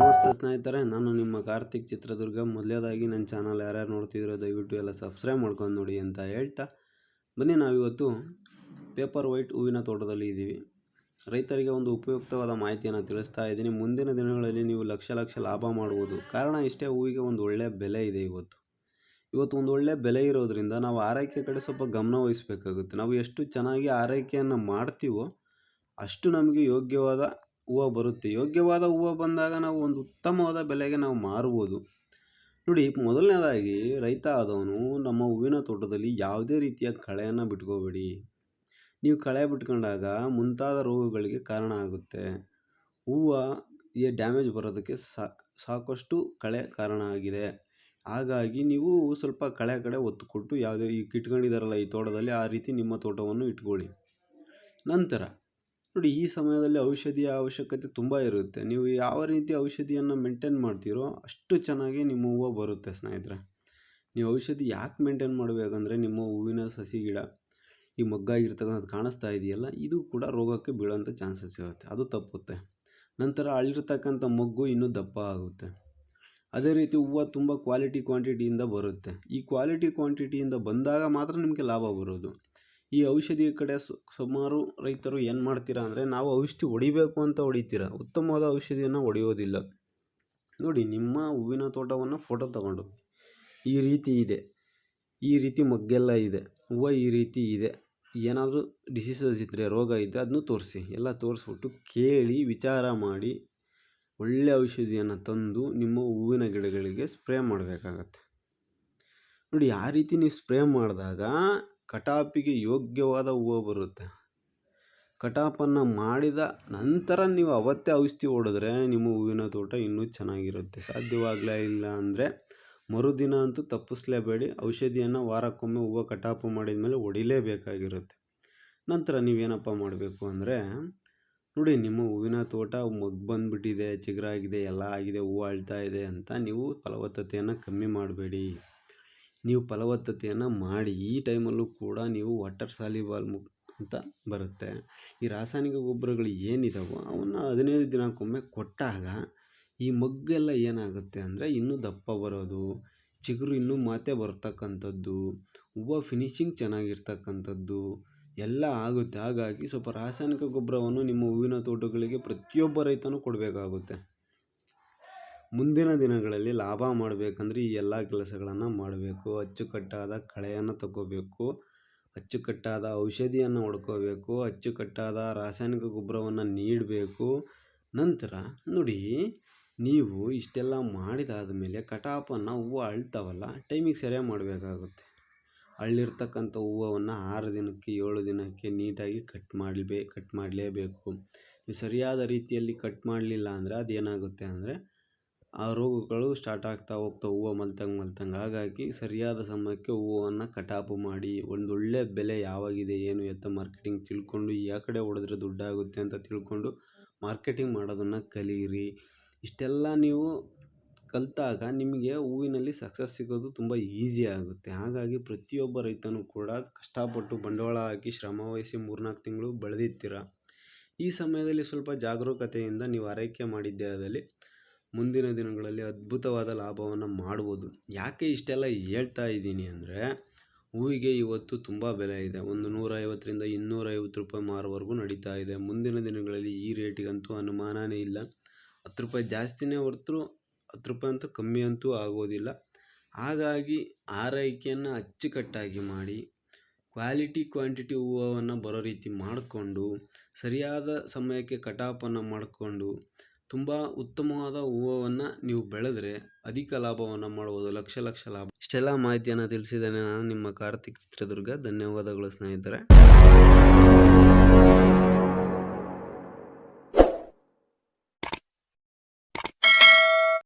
ನಮಸ್ತೆ ಸ್ನೇಹಿತರೆ, ನಾನು ನಿಮ್ಮ ಕಾರ್ತಿಕ್ ಚಿತ್ರದುರ್ಗ. ಮೊದಲೇದಾಗಿ ನನ್ನ ಚಾನಲ್ ಯಾರ್ಯಾರು ನೋಡ್ತಿದ್ದೀರೋ ದಯವಿಟ್ಟು ಎಲ್ಲ ಸಬ್ಸ್ಕ್ರೈಬ್ ಮಾಡ್ಕೊಂಡು ನೋಡಿ ಅಂತ ಹೇಳ್ತಾ ಬನ್ನಿ. ನಾವಿವತ್ತು ಪೇಪರ್ ವೈಟ್ ಹೂವಿನ ತೋಟದಲ್ಲಿ ಇದ್ದೀವಿ. ರೈತರಿಗೆ ಒಂದು ಉಪಯುಕ್ತವಾದ ಮಾಹಿತಿಯನ್ನು ತಿಳಿಸ್ತಾ ಇದ್ದೀನಿ. ಮುಂದಿನ ದಿನಗಳಲ್ಲಿ ನೀವು ಲಕ್ಷ ಲಕ್ಷ ಲಾಭ ಮಾಡ್ಬೋದು. ಕಾರಣ ಇಷ್ಟೇ, ಹೂವಿಗೆ ಒಂದು ಒಳ್ಳೆಯ ಬೆಲೆ ಇದೆ ಇವತ್ತು. ಇವತ್ತು ಒಂದು ಒಳ್ಳೆಯ ಬೆಲೆ ಇರೋದ್ರಿಂದ ನಾವು ಆರೈಕೆ ಕಡೆ ಸ್ವಲ್ಪ ಗಮನ ವಹಿಸಬೇಕಾಗುತ್ತೆ. ನಾವು ಎಷ್ಟು ಚೆನ್ನಾಗಿ ಆರೈಕೆಯನ್ನು ಮಾಡ್ತೀವೋ ಅಷ್ಟು ನಮಗೆ ಯೋಗ್ಯವಾದ ಹೂವು ಬರುತ್ತೆ. ಯೋಗ್ಯವಾದ ಹೂವು ಬಂದಾಗ ನಾವು ಒಂದು ಉತ್ತಮವಾದ ಬೆಲೆಗೆ ನಾವು ಮಾರ್ಬೋದು. ನೋಡಿ, ಮೊದಲನೇದಾಗಿ ರೈತ ಆದವನು ನಮ್ಮ ಹೂವಿನ ತೋಟದಲ್ಲಿ ಯಾವುದೇ ರೀತಿಯ ಕಳೆಯನ್ನು ಬಿಟ್ಕೋಬೇಡಿ. ನೀವು ಕಳೆ ಬಿಟ್ಕೊಂಡಾಗ ಮುಂತಾದ ರೋಗಗಳಿಗೆ ಕಾರಣ ಆಗುತ್ತೆ. ಹೂವು ಈ ಡ್ಯಾಮೇಜ್ ಬರೋದಕ್ಕೆ ಸಾಕಷ್ಟು ಕಳೆ ಕಾರಣ ಆಗಿದೆ. ಹಾಗಾಗಿ ನೀವು ಸ್ವಲ್ಪ ಕಳೆ ಕಡೆ ಒತ್ತು ಕೊಟ್ಟು ಯಾವುದೇ ಈ ಇಟ್ಕೊಂಡಿದ್ದಾರಲ್ಲ ಈ ತೋಟದಲ್ಲಿ ಆ ರೀತಿ ನಿಮ್ಮ ತೋಟವನ್ನು ಇಟ್ಕೊಳ್ಳಿ. ನಂತರ ನೋಡಿ, ಈ ಸಮಯದಲ್ಲಿ ಔಷಧಿಯ ಅವಶ್ಯಕತೆ ತುಂಬ ಇರುತ್ತೆ. ನೀವು ಯಾವ ರೀತಿ ಔಷಧಿಯನ್ನು ಮೇಂಟೈನ್ ಮಾಡ್ತೀರೋ ಅಷ್ಟು ಚೆನ್ನಾಗಿ ನಿಮ್ಮ ಹೂವು ಬರುತ್ತೆ ಸ್ನೇಹಿತರೆ. ನೀವು ಔಷಧಿ ಯಾಕೆ ಮೇಂಟೈನ್ ಮಾಡಬೇಕಂದ್ರೆ ನಿಮ್ಮ ಹೂವಿನ ಸಸಿ ಗಿಡ, ಈ ಮಗ್ಗಾಗಿರ್ತಕ್ಕಂಥದ್ದು ಕಾಣಿಸ್ತಾ ಇದೆಯಲ್ಲ, ಇದು ಕೂಡ ರೋಗಕ್ಕೆ ಬೀಳೋಂಥ ಚಾನ್ಸಸ್ ಇರುತ್ತೆ. ಅದು ತಪ್ಪುತ್ತೆ. ನಂತರ ಅಲ್ಲಿರ್ತಕ್ಕಂಥ ಮಗ್ಗು ಇನ್ನೂ ದಪ್ಪ ಆಗುತ್ತೆ. ಅದೇ ರೀತಿ ಹೂವು ತುಂಬ ಕ್ವಾಲಿಟಿ ಕ್ವಾಂಟಿಟಿಯಿಂದ ಬರುತ್ತೆ. ಈ ಕ್ವಾಲಿಟಿ ಕ್ವಾಂಟಿಟಿಯಿಂದ ಬಂದಾಗ ಮಾತ್ರ ನಿಮಗೆ ಲಾಭ ಬರೋದು. ಈ ಔಷಧಿ ಕಡೆ ಸುಮಾರು ರೈತರು ಏನು ಮಾಡ್ತೀರಾ ಅಂದರೆ ನಾವು ಔಷಧಿ ಹೊಡಿಬೇಕು ಅಂತ ಹೊಡಿತೀರ. ಉತ್ತಮವಾದ ಔಷಧಿಯನ್ನು ಹೊಡೆಯೋದಿಲ್ಲ. ನೋಡಿ, ನಿಮ್ಮ ಹೂವಿನ ತೋಟವನ್ನು ಫೋಟೋ ತಗೊಂಡು. ಈ ರೀತಿ ಇದೆ. ಈ ರೀತಿ ಮಗ್ಗೆಲ್ಲ ಇದೆ. ಹೂವು ಈ ರೀತಿ ಇದೆ. ಏನಾದರೂ ಡಿಸೀಸಸ್ ಇದ್ದರೆ ರೋಗ ಇದ್ದರೆ ಅದನ್ನು ತೋರಿಸಿ. ಎಲ್ಲ ತೋರಿಸ್ಬಿಟ್ಟು ಕೇಳಿ, ವಿಚಾರ ಮಾಡಿ ಒಳ್ಳೆಯ ಔಷಧಿಯನ್ನು ತಂದು ನಿಮ್ಮ ಹೂವಿನ ಗಿಡಗಳಿಗೆ ಸ್ಪ್ರೇ ಮಾಡಬೇಕಾಗತ್ತೆ. ನೋಡಿ, ಆ ರೀತಿ ನೀವು ಸ್ಪ್ರೇ ಮಾಡಿದಾಗ ಕಟಾಪಿಗೆ ಯೋಗ್ಯವಾದ ಹೂವು ಬರುತ್ತೆ. ಕಟಾಪನ್ನು ಮಾಡಿದ ನಂತರ ನೀವು ಅವತ್ತೇ ಔಷಧಿ ಹೊಡೆದ್ರೆ ನಿಮ್ಮ ಹೂವಿನ ತೋಟ ಇನ್ನೂ ಚೆನ್ನಾಗಿರುತ್ತೆ. ಸಾಧ್ಯವಾಗಲೇ ಇಲ್ಲ ಅಂದರೆ ಮರುದಿನ ಅಂತೂ ತಪ್ಪಿಸ್ಲೇಬೇಡಿ. ಔಷಧಿಯನ್ನು ವಾರಕ್ಕೊಮ್ಮೆ ಹೂವು ಕಟಾಪು ಮಾಡಿದ ಮೇಲೆ ಹೊಡಿಲೇಬೇಕಾಗಿರುತ್ತೆ. ನಂತರ ನೀವೇನಪ್ಪ ಮಾಡಬೇಕು ಅಂದರೆ, ನೋಡಿ ನಿಮ್ಮ ಹೂವಿನ ತೋಟ ಮಗ್ಗು ಬಂದುಬಿಟ್ಟಿದೆ, ಚಿಗುರಾಗಿದೆ, ಎಲ್ಲ ಆಗಿದೆ, ಹೂವು ಅಳ್ತಾ ಇದೆ ಅಂತ ನೀವು ಫಲವತ್ತತೆಯನ್ನು ಕಮ್ಮಿ ಮಾಡಬೇಡಿ. ನೀವು ಫಲವತ್ತತೆಯನ್ನು ಮಾಡಿ ಈ ಟೈಮಲ್ಲೂ ಕೂಡ ನೀವು ವಾಟರ್ ಸಾಲಿಬಾಲ್ ಮು, ಅಂತ ಬರುತ್ತೆ. ಈ ರಾಸಾಯನಿಕ ಗೊಬ್ಬರಗಳು ಏನಿದಾವೋ ಅವನ್ನ ಹದಿನೈದು ದಿನಕ್ಕೊಮ್ಮೆ ಕೊಟ್ಟಾಗ ಈ ಮಗ್ಗೆಲ್ಲ ಏನಾಗುತ್ತೆ ಅಂದರೆ ಇನ್ನೂ ದಪ್ಪ ಬರೋದು, ಚಿಗುರು ಇನ್ನೂ ಮಾತೆ ಬರ್ತಕ್ಕಂಥದ್ದು, ಹೂವು ಫಿನಿಶಿಂಗ್ ಚೆನ್ನಾಗಿರ್ತಕ್ಕಂಥದ್ದು ಎಲ್ಲ ಆಗುತ್ತೆ. ಹಾಗಾಗಿ ಸ್ವಲ್ಪ ರಾಸಾಯನಿಕ ಗೊಬ್ಬರವನ್ನು ನಿಮ್ಮ ಹೂವಿನ ತೋಟಗಳಿಗೆ ಪ್ರತಿಯೊಬ್ಬ ರೈತನೂ ಕೊಡಬೇಕಾಗುತ್ತೆ. ಮುಂದಿನ ದಿನಗಳಲ್ಲಿ ಲಾಭ ಮಾಡಬೇಕಂದ್ರೆ ಈ ಎಲ್ಲ ಕೆಲಸಗಳನ್ನು ಮಾಡಬೇಕು. ಅಚ್ಚುಕಟ್ಟಾದ ಕಳೆಯನ್ನು ತಗೋಬೇಕು. ಅಚ್ಚುಕಟ್ಟಾದ ಔಷಧಿಯನ್ನು ಹೊಡ್ಕೋಬೇಕು. ಅಚ್ಚುಕಟ್ಟಾದ ರಾಸಾಯನಿಕ ಗೊಬ್ಬರವನ್ನು ನೀಡಬೇಕು. ನಂತರ ನೋಡಿ, ನೀವು ಇಷ್ಟೆಲ್ಲ ಮಾಡಿದಾದ ಮೇಲೆ ಕಟಾಪನ್ನು ಹೂವು ಅಳ್ತಾವಲ್ಲ, ಟೈಮಿಗೆ ಸರಿಯಾಗಿ ಮಾಡಬೇಕಾಗುತ್ತೆ. ಅಳ್ಳಿರ್ತಕ್ಕಂಥ ಹೂವನ್ನು ಆರು ದಿನಕ್ಕೆ, ಏಳು ದಿನಕ್ಕೆ ನೀಟಾಗಿ ಕಟ್ ಮಾಡಲೇ, ಕಟ್ ಮಾಡಲೇಬೇಕು. ನೀವು ಸರಿಯಾದ ರೀತಿಯಲ್ಲಿ ಕಟ್ ಮಾಡಲಿಲ್ಲ ಅಂದರೆ ಅದೇನಾಗುತ್ತೆ ಅಂದರೆ ಆ ರೋಗಗಳು ಸ್ಟಾರ್ಟ್ ಆಗ್ತಾ ಹೋಗ್ತಾ ಹೂವು ಮಲ್ತಂಗೆ ಮಲ್ತಂಗೆ. ಹಾಗಾಗಿ ಸರಿಯಾದ ಸಮಯಕ್ಕೆ ಹೂವನ್ನು ಕಟಾಪು ಮಾಡಿ, ಒಂದೊಳ್ಳೆ ಬೆಲೆ ಯಾವಾಗಿದೆ, ಏನು ಎತ್ತ ಮಾರ್ಕೆಟಿಂಗ್ ತಿಳ್ಕೊಂಡು ಯಾವ ಕಡೆ ಹೊಡೆದ್ರೆ ದುಡ್ಡಾಗುತ್ತೆ ಅಂತ ತಿಳ್ಕೊಂಡು ಮಾರ್ಕೆಟಿಂಗ್ ಮಾಡೋದನ್ನು ಕಲಿಯಿರಿ ಇಷ್ಟೆಲ್ಲ ನೀವು ಕಲಿತಾಗ ನಿಮಗೆ ಹೂವಿನಲ್ಲಿ ಸಕ್ಸಸ್ ಸಿಗೋದು ತುಂಬ ಈಸಿ ಆಗುತ್ತೆ. ಹಾಗಾಗಿ ಪ್ರತಿಯೊಬ್ಬ ರೈತನೂ ಕೂಡ ಕಷ್ಟಪಟ್ಟು ಬಂಡವಾಳ ಹಾಕಿ ಶ್ರಮ ವಹಿಸಿ ಮೂರ್ನಾಲ್ಕು ತಿಂಗಳು ಬೆಳೆದಿರ್ತೀರ. ಈ ಸಮಯದಲ್ಲಿ ಸ್ವಲ್ಪ ಜಾಗರೂಕತೆಯಿಂದ ನೀವು ಆರೈಕೆ ಮಾಡಿದ್ದೇ ಆದಲ್ಲಿ ಮುಂದಿನ ದಿನಗಳಲ್ಲಿ ಅದ್ಭುತವಾದ ಲಾಭವನ್ನು ಮಾಡ್ಬೋದು. ಯಾಕೆ ಇಷ್ಟೆಲ್ಲ ಹೇಳ್ತಾ ಇದ್ದೀನಿ ಅಂದರೆ, ಹೂವಿಗೆ ಇವತ್ತು ತುಂಬ ಬೆಲೆ ಇದೆ. ಒಂದು ನೂರೈವತ್ತರಿಂದ ಇನ್ನೂರೈವತ್ತು ರೂಪಾಯಿ ಮಾರುವರೆಗೂ ನಡೀತಾ ಇದೆ. ಮುಂದಿನ ದಿನಗಳಲ್ಲಿ ಈ ರೇಟಿಗಂತೂ ಅನುಮಾನವೇ ಇಲ್ಲ. ಹತ್ತು ರೂಪಾಯಿ ಜಾಸ್ತಿನೇ ಹೊರತು ಹತ್ತು ರೂಪಾಯಿ ಅಂತೂ ಕಮ್ಮಿ ಅಂತೂ ಆಗೋದಿಲ್ಲ. ಹಾಗಾಗಿ ಆರೈಕೆಯನ್ನು ಅಚ್ಚುಕಟ್ಟಾಗಿ ಮಾಡಿ, ಕ್ವಾಲಿಟಿ ಕ್ವಾಂಟಿಟಿ ಹೂವನ್ನು ಬರೋ ರೀತಿ ಮಾಡಿಕೊಂಡು, ಸರಿಯಾದ ಸಮಯಕ್ಕೆ ಕಟಾಪನ್ನು ಮಾಡಿಕೊಂಡು ತುಂಬ ಉತ್ತಮವಾದ ಹೂವನ್ನು ನೀವು ಬೆಳೆದ್ರೆ ಅಧಿಕ ಲಾಭವನ್ನು ಮಾಡ್ಬೋದು, ಲಕ್ಷ ಲಕ್ಷ ಲಾಭ. ಇಷ್ಟೆಲ್ಲ ಮಾಹಿತಿಯನ್ನು ತಿಳಿಸಿದ್ದೇನೆ ನಾನು ನಿಮ್ಮ ಕಾರ್ತಿಕ್ ಚಿತ್ರದುರ್ಗ. ಧನ್ಯವಾದಗಳು ಸ್ನೇಹಿತರೆ.